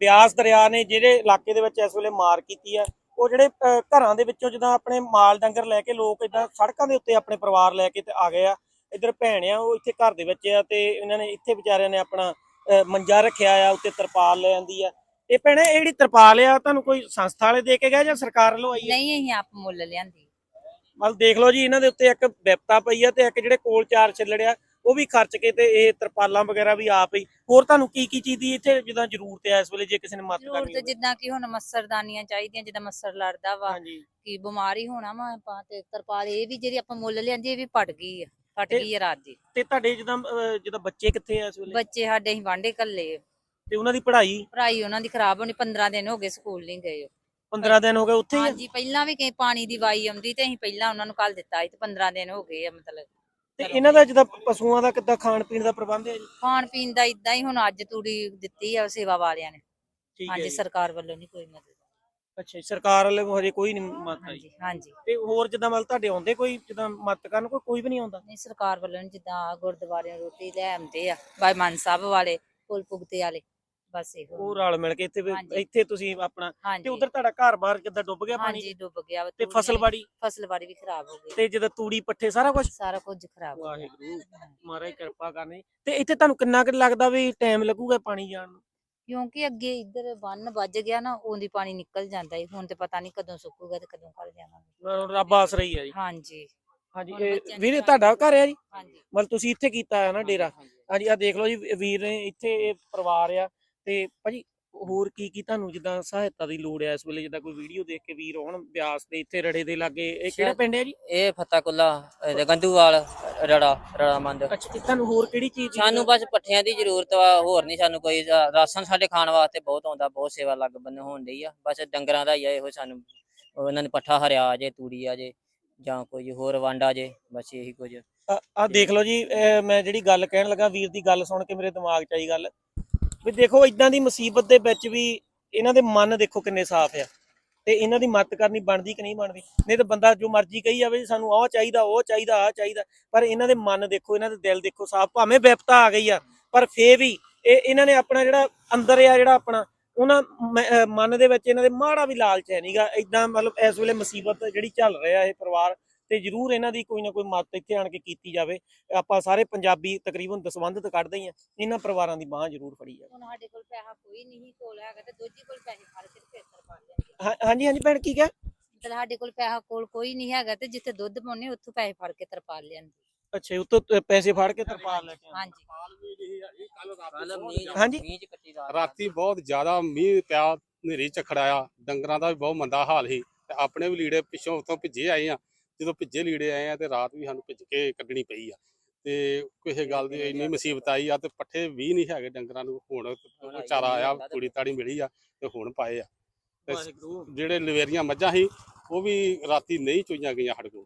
ਬਿਆਸ ਦਰਿਆ ਨੇ ਜਿਹੜੇ ਇਲਾਕੇ ਦੇ ਵਿੱਚ ਇਸ ਵੇਲੇ ਮਾਰ ਕੀਤੀ ਆ ਉਹ ਜਿਹੜੇ ਘਰਾਂ ਦੇ ਵਿੱਚੋਂ ਜਦੋਂ ਆਪਣੇ ਮਾਲ ਡੰਗਰ ਲੈ ਕੇ ਲੋਕ ਇਦਾਂ ਸੜਕਾਂ ਦੇ ਉੱਤੇ ਆਪਣੇ ਪਰਿਵਾਰ ਲੈ ਕੇ ਤੇ ਆ ਗਏ ਆ ਇੱਧਰ ਭੈਣ ਆ ਉਹ ਇੱਥੇ ਘਰ ਦੇ ਵਿੱਚ ਆ ਤੇ ਇਹਨਾਂ ਨੇ ਇੱਥੇ ਵਿਚਾਰਿਆਂ ਨੇ ਆਪਣਾ ਮੰਜਾ ਰੱਖਿਆ ਆ ਉੱਤੇ ਤਰਪਾਲ ਲੈ ਆਂਦੀ ਆ। ਇਹ ਭੈਣੇ ਇਹ ਜਿਹੜੀ ਤਰਪਾਲ ਆ ਤੁਹਾਨੂੰ ਕੋਈ ਸੰਸਥਾ ਵਾਲੇ ਦੇ ਕੇ ਗਏ ਜਾਂ ਸਰਕਾਰ ਵੱਲੋਂ ਆਈ ਹੈ ਨਹੀਂ ਅਸੀਂ ਆਪ ਮੁੱਲ ਲਿਆਂਦੀ। ਮਤਲਬ ਦੇਖ ਲਓ ਜੀ ਇਹਨਾਂ ਦੇ ਉੱਤੇ ਇੱਕ ਵਿਪਤਾ ਪਈ ਆ ਤੇ ਇੱਕ ਜਿਹੜੇ ਕੋਲ ਚਾਰ ਛਿੱਲੜਿਆ ਉਹ ਵੀ ਖਰਚ ਕੇ ਤੇ ਇਹ ਤਰਪਾਲਾਂ ਵਗੈਰਾ ਵੀ ਆਪ ਹੀ। ਹੋਰ ਤੁਹਾਨੂੰ ਕੀ ਕੀ ਚੀਜ਼ ਦੀ ਇੱਥੇ ਜਿੱਦਾਂ ਜ਼ਰੂਰਤ ਹੈ ਇਸ ਵੇਲੇ ਜੇ ਕਿਸੇ ਨੇ ਮਦਦ ਕਰਨੀ ਜ਼ਰੂਰਤ ਹੋਵੇ? ਜਿੱਦਾਂ ਕਿ ਹੁਣ ਮੱਸਰਦਾਨੀਆਂ ਚਾਹੀਦੀਆਂ ਜਿੱਦਾਂ ਮੱਸਰ ਲੜਦਾ ਵਾ ਕਿ ਬਿਮਾਰੀ ਹੋਣਾ ਵਾ ਆਪਾਂ ਤੇ ਤਰਪਾਲ ਇਹ ਵੀ ਜਿਹੜੀ ਆਪਾਂ ਮੁੱਲ ਲਿਆਂਦੀ ਇਹ ਵੀ ਪਟ ਗਈ ਆ ਫਟ ਗਈ ਆ ਰਾਤ ਦੀ ਤੇ ਤੁਹਾਡੇ ਜਿੱਦਾਂ ਜਿੱਦਾਂ ਬੱਚੇ ਕਿੱਥੇ ਆ ਇਸ ਵੇਲੇ? ਬੱਚੇ ਸਾਡੇ ਅਸੀਂ ਵਾਂਡੇ ਕੱਲੇ ਤੇ ਉਹਨਾਂ ਦੀ ਪੜ੍ਹਾਈ? ਪੜ੍ਹਾਈ ਉਹਨਾਂ ਦੀ ਖਰਾਬ ਹੋਣੀ 15 ਦਿਨ ਹੋ ਗਏ ਸਕੂਲ ਨਹੀਂ ਗਏ ਉਹ। 15 ਦਿਨ ਹੋ ਗਏ ਉੱਥੇ ਹੀ? ਹਾਂਜੀ ਪਹਿਲਾਂ ਵੀ ਕਈ ਪਾਣੀ ਦੀ ਵਾਈ ਆਉਂਦੀ ਤੇ ਅਸੀਂ ਪਹਿਲਾਂ ਉਹਨਾਂ ਨੂੰ ਕੱਲ ਦਿੱਤਾ ਸੀ ਤੇ 15 ਦਿਨ ਹੋ ਗਏ ਆ ਮਤਲਬ। ਤੇ ਇਹਨਾਂ ਦਾ ਜਿੱਦਾਂ ਪਸ਼ੂਆਂ ਦਾ ਕਿੱਦਾਂ ਖਾਣ ਪੀਣ ਦਾ ਪ੍ਰਬੰਧ ਹੈ ਜੀ? ਖਾਣ ਪੀਣ ਦਾ ਇਦਾਂ ਹੀ ਹੁਣ ਅੱਜ ਤੂੜੀ ਦਿੱਤੀ ਆ ਸੇਵਾ ਵਾਲਿਆਂ ਨੇ। ਠੀਕ ਹੈ ਹਾਂਜੀ। ਸਰਕਾਰ ਵੱਲੋਂ ਨਹੀਂ ਕੋਈ ਮਦਦ। ਅੱਛਾ ਜੀ, ਸਰਕਾਰ ਵੱਲੋਂ ਹਜੇ ਕੋਈ ਨਹੀਂ ਮਦਦ ਆਈ। ਹਾਂਜੀ ਹਾਂਜੀ। ਤੇ ਹੋਰ ਜਿੱਦਾਂ ਮਤਲਬ ਤੁਹਾਡੇ ਆਉਂਦੇ ਕੋਈ ਜਿੱਦਾਂ ਮਦਦ ਕਰਨ ਕੋਈ ਕੋਈ ਵੀ ਨਹੀਂ ਆਉਂਦਾ? ਨਹੀਂ ਸਰਕਾਰ ਵੱਲੋਂ ਨੀ, ਜਿੱਦਾਂ ਗੁਰਦੁਆਰਿਆਂ ਰੋਟੀ ਲੈ ਆਉਂਦੇ ਆ ਬਾਈ ਮਾਨ ਸਾਹਿਬ ਵਾਲੇ ਫੁੱਲ ਪੁਗਤੇ ਵਾਲੇ। ਬਸ ਇਹੋ ਉਹ ਰਲ ਮਿਲ ਕੇ ਇੱਥੇ ਵੀ- ਹਾਂਜੀ। ਇੱਥੇ ਤੁਸੀਂ ਆਪਣਾ ਤੇ ਉਧਰ ਤੁਹਾਡਾ ਘਰ-ਬਾਰ ਕਿੱਦਾਂ ਡੁੱਬ ਗਿਆ ਪਾਣੀ? ਹਾਂਜੀ ਡੁੱਬ ਗਿਆ ਵਾ, ਤੇ ਤੂੜੀਆਂ ਫਸਲਬਾੜੀ ਫਸਲਬਾੜੀ ਵੀ ਖਰਾਬ ਹੋ ਗਈ। ਤੇ ਜਦੋਂ ਤੂੜੀ ਪੱਠੇ ਸਾਰਾ ਕੁਝ ਸਾਰਾ ਕੁਝ ਖਰਾਬ ਹੋ ਗਿਆ। ਵਾਹਿਗੁਰੂ ਮਹਾਰਾਜ ਕਿਰਪਾ ਕਰਨੀ। ਤੇ ਇੱਥੇ ਤੁਹਾਨੂੰ ਕਿੰਨਾ ਕੁ ਲੱਗਦਾ ਵੀ ਟਾਈਮ ਲੱਗੂਗਾ ਪਾਣੀ ਜਾਣ ਨੂੰ? ਕਿਉਂਕਿ ਅੱਗੇ ਇੱਧਰ ਬੰਨ ਵੱਜ ਗਿਆ ਨਾ ਉਹਦੀ ਪਾਣੀ ਨਿਕਲ ਜਾਂਦਾ ਹੈ ਹੁਣ ਤੇ ਪਤਾ ਨਹੀਂ ਕਦੋਂ ਸੁੱਕੂਗਾ ਤੇ ਕਦੋਂ ਕੱਲ ਜਾਵਾਂਗੇ। ਅਹ ਰੱਬ ਆਸਰਾ ਹੀ ਹੈ ਜੀ। ਹਾਂਜੀ। ਹਾਂਜੀ ਹੁਣ ਇਹ ਬੱਚਿਆਂ ਦੀ ਵੀਰੇ ਤੁਹਾਡਾ ਘਰ ਹੈ ਜੀ? ਹਾਂਜੀ। ਮਤਲਬ ਤੁਸੀਂ ਇੱਥੇ ਕੀਤਾ ਹੈ ਨਾ ਡੇਰਾ? ਹਾਂਜੀ ਆ ਦੇਖ ਲਓ ਜੀ ਵੀਰ ਨੇ ਇੱਥੇ ਇਹ ਪਰਿਵਾਰ ਆ। ਤੇ ਭਾਜੀ ਹੋਰ ਕੀ ਕੀ ਤੁਹਾਨੂੰ ਜਿੱਦਾਂ ਸਹਾਇਤਾ ਦੀ ਲੋੜ ਹੈ ਇਸ ਵੇਲੇ? ਜਿੱਦਾਂ ਕੋਈ ਵੀਡੀਓ ਦੇਖ ਕੇ ਵੀਰ ਆਉਣ ਬਿਆਸ ਦੇ ਇੱਥੇ ਰੜੇ ਦੇ ਲਾਗੇ ਇਹ ਕਿਹੜਾ ਪਿੰਡ ਹੈ ਜੀ? ਇਹ ਫਤਿਹਕੁੱਲਾ ਇਹਦੇ ਗੰਦੂਵਾਲ ਰੜਾ ਰੜਾ ਮੰਦ ਅੱਛਾ ਤੇ ਤੁਹਾਨੂੰ ਹੋਰ ਕਿਹੜੀ ਚੀਜ਼ ਸਾਨੂੰ ਬਸ ਪੱਠਿਆਂ ਦੀ ਜ਼ਰੂਰਤ ਵਾ ਹੋਰ ਨਹੀਂ ਸਾਨੂੰ ਕੋਈ ਰਾਸ਼ਨ ਸਾਡੇ ਖਾਣ ਵਾਸਤੇ ਬਹੁਤ ਆਉਂਦਾ ਬਹੁਤ ਸੇਵਾ ਲੱਗ ਬੰਨ ਹੋਣ ਡਈ ਆ। ਬਸ ਡੰਗਰਾਂ ਦਾ ਹੀ ਆ ਇਹੋ ਸਾਨੂੰ ਉਹਨਾਂ ਨੇ ਪੱਠਾ ਹਰਿਆ ਆ ਜੇ ਤੂੜੀ ਆ ਜੇ ਜਾਂ ਕੋਈ ਹੋਰ ਵਾਂਡਾ ਜੇ ਬਸ ਇਹੀ ਕੁਝ। ਆ ਦੇਖ ਲਓ ਜੀ ਮੈਂ ਜਿਹੜੀ ਗੱਲ ਕਹਿਣ ਲੱਗਾ ਵੀਰ ਦੀ ਗੱਲ ਸੁਣ ਕੇ ਮੇਰੇ ਦਿਮਾਗ 'ਚ ਆਈ ਗੱਲ। ਵੀ ਦੇਖੋ ਇਦਾਂ ਦੀ ਮੁਸੀਬਤ ਦੇ ਵਿੱਚ ਵੀ ਇਹਨਾਂ ਦੇ ਮਨ ਦੇਖੋ ਕਿੰਨੇ ਸਾਫ਼ ਆ ਤੇ ਇਹਨਾਂ ਦੀ ਮਦਦ ਕਰਨੀ ਬਣਦੀ ਕਿ ਨਹੀਂ ਬਣਦੀ? ਨਹੀਂ ਤਾਂ ਬੰਦਾ ਜੋ ਮਰਜ਼ੀ ਕਹੀ ਜਾਵੇ ਜੀ ਸਾਨੂੰ ਆਹ ਚਾਹੀਦਾ, ਉਹ ਚਾਹੀਦਾ, ਆਹ ਚਾਹੀਦਾ, ਪਰ ਇਹਨਾਂ ਦੇ ਮਨ ਦੇਖੋ, ਇਹਨਾਂ ਦੇ ਦਿਲ ਦੇਖੋ ਸਾਫ਼, ਭਾਵੇਂ ਵਿਪਤਾ ਆ ਗਈ ਆ, ਪਰ ਫੇਰ ਵੀ ਇਹ ਇਹਨਾਂ ਨੇ ਆਪਣਾ ਜਿਹੜਾ ਅੰਦਰ ਆ, ਜਿਹੜਾ ਆਪਣਾ, ਉਹਨਾਂ ਮਨ ਦੇ ਵਿੱਚ ਇਹਨਾਂ ਦੇ ਮਾੜਾ ਵੀ ਲਾਲਚ ਹੈ ਨਹੀਂਗਾ ਇਦਾਂ ਮਤਲਬ ਇਸ ਵੇਲੇ ਮੁਸੀਬਤ ਜਿਹੜੀ ਚੱਲ ਰਿਹਾ ਇਹ ਪਰਿਵਾਰ ਤੇ ਜਰੂਰ ਇਹਨਾਂ ਦੀ ਕੋਈ ਨਾ ਕੋਈ ਮਦਦ ਇੱਥੇ ਆਣ ਕੇ ਕੀਤੀ ਜਾਵੇ। ਆਪਾਂ ਸਾਰੇ ਪੰਜਾਬੀ ਤਕਰੀਬਨ ਦਸਵੰਧਤ ਕੱਢਦੇ ਹੀ ਆ। ਇਹਨਾਂ ਪਰਿਵਾਰਾਂ ਦੀ ਬਾਹ ਜਰੂਰ ਫੜੀ ਜਾਵੇ। ਹੁਣ ਸਾਡੇ ਕੋਲ ਪੈਸਾ ਕੋਈ ਨਹੀਂ ਕੋਲ ਹੈਗਾ ਤੇ ਦੂਜੀ ਕੋਲ ਪੈਸੇ ਫੜ ਕੇ ਤੇ ਫੇਰ ਪਾ ਲਿਆ ਹਾਂ- ਹਾਂਜੀ ਹਾਂਜੀ ਭੈਣ ਕੀ ਕਿਹਾ? ਤੇ ਸਾਡੇ ਕੋਲ ਪੈਸਾ ਕੋਲ ਕੋਈ ਨਹੀਂ ਹੈਗਾ ਤੇ ਜਿੱਥੇ ਦੁੱਧ ਪਾਉਨੇ ਉੱਥੋਂ ਪੈਸੇ ਫੜ ਕੇ ਤਰਪਾਲ ਲਿਆਂਦੀ। ਅੱਛਾ ਉਤੋਂ ਪੈਸੇ ਫੜ ਕੇ ਤਰਪਾਲ ਲੈ ਕੇ। ਹਾਂਜੀ। ਹਾਂਜੀ। ਮੀਂਹ ਚ ਕੱਟੀ ਰਾਤ। ਰਾਤੀ ਬਹੁਤ ਜ਼ਿਆਦਾ ਮੀਂਹ ਪਿਆ ਹਨੇਰੀ ਝੱਖੜਾਇਆ ਡੰਗਰਾਂ ਦਾ ਵੀ ਬਹੁਤ ਮੰਦਾ ਹਾਲ ਸੀ ਤੇ ਆਪਣੇ ਵੀ ਲੀੜੇ ਪਿੱਛੋਂ ਉਤੋਂ ਭਿੱਜੇ ਆਏ ਆ। ਜਦੋਂ ਭਿੱਜੇ ਲੀੜੇ ਆਏ ਆ ਤੇ ਰਾਤ ਵੀ ਸਾਨੂੰ ਭਿੱਜ ਕੇ ਕੱਢਣੀ ਪਈ ਆ। ਤੇ ਕਿਸੇ ਗੱਲ ਦੀ ਇੰਨੀ ਮੁਸੀਬਤ ਆਈ ਆ ਤੇ ਪੱਠੇ ਵੀ ਨਹੀਂ ਹੈਗੇ ਡੰਗਰਾਂ ਨੂੰ। ਹੁਣ ਚਾਰਾ ਆਇਆ ਤੂੜੀ ਤਾੜੀ ਮਿਲੀ ਆ ਤੇ ਹੁਣ ਪਾਏ ਆ। ਤੇ ਜਿਹੜੇ ਲਵੇਰੀਆਂ ਮੱਝਾਂ ਸੀ ਉਹ ਵੀ ਰਾਤੀ ਨਹੀਂ ਚੋਈਆਂ ਗਈਆਂ ਸਾਡੇ ਕੋਲ।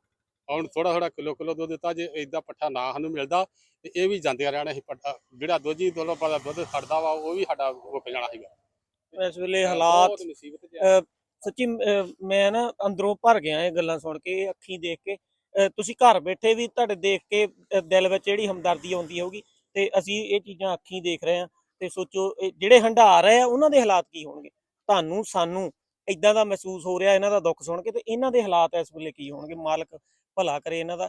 ਹੁਣ ਥੋੜਾ ਥੋੜਾ ਕਿਲੋ ਕਿਲੋ ਦੁੱਧ ਦਿੱਤਾ ਜੇ ਇਦਾਂ ਪੱਠਾ ਨਾ ਸਾਨੂੰ ਮਿਲਦਾ ਤੇ ਇਹ ਵੀ ਜਾਂਦਿਆਂ ਰਹਿਣਾ ਸੀ ਪੱਠਾ। ਜਿਹੜਾ ਦੋਜੀ ਦੋਲੋ ਪਾ ਦੁੱਧ ਖੜਦਾ ਵਾ ਉਹ ਵੀ ਸਾਡਾ ਰੁਕ ਜਾਣਾ ਸੀਗਾ। ਇਸ ਵੇਲੇ ਹਾਲਾਤ ਸੱਚੀ ਮੈਂ ਨਾ ਅੰਦਰੋਂ ਭਰ ਗਿਆ ਇਹ ਗੱਲਾਂ ਸੁਣ ਕੇ, ਇਹ ਅੱਖੀਂ ਦੇਖ ਕੇ। ਤੁਸੀਂ ਘਰ ਬੈਠੇ ਵੀ ਤੁਹਾਡੇ ਦੇਖ ਕੇ ਦਿਲ ਵਿੱਚ ਜਿਹੜੀ ਹਮਦਰਦੀ ਆਉਂਦੀ ਹੋਊਗੀ ਤੇ ਅਸੀਂ ਇਹ ਚੀਜ਼ਾਂ ਅੱਖੀਂ ਦੇਖ ਰਹੇ ਹਾਂ ਤੇ ਸੋਚੋ, ਇਹ ਜਿਹੜੇ ਹੰਢਾ ਰਹੇ ਆ ਉਹਨਾਂ ਦੇ ਹਾਲਾਤ ਕੀ ਹੋਣਗੇ? ਤੁਹਾਨੂੰ, ਸਾਨੂੰ ਇਦਾਂ ਦਾ ਮਹਿਸੂਸ ਹੋ ਰਿਹਾ, ਇਹਨਾਂ ਦਾ ਦੁੱਖ ਸੁਣ ਕੇ ਤੇ ਇਹਨਾਂ ਦੇ ਹਾਲਾਤ ਇਸ ਵੇਲੇ ਕੀ ਹੋਣਗੇ? ਮਾਲਕ ਭਲਾ ਕਰੇ ਇਹਨਾਂ ਦਾ।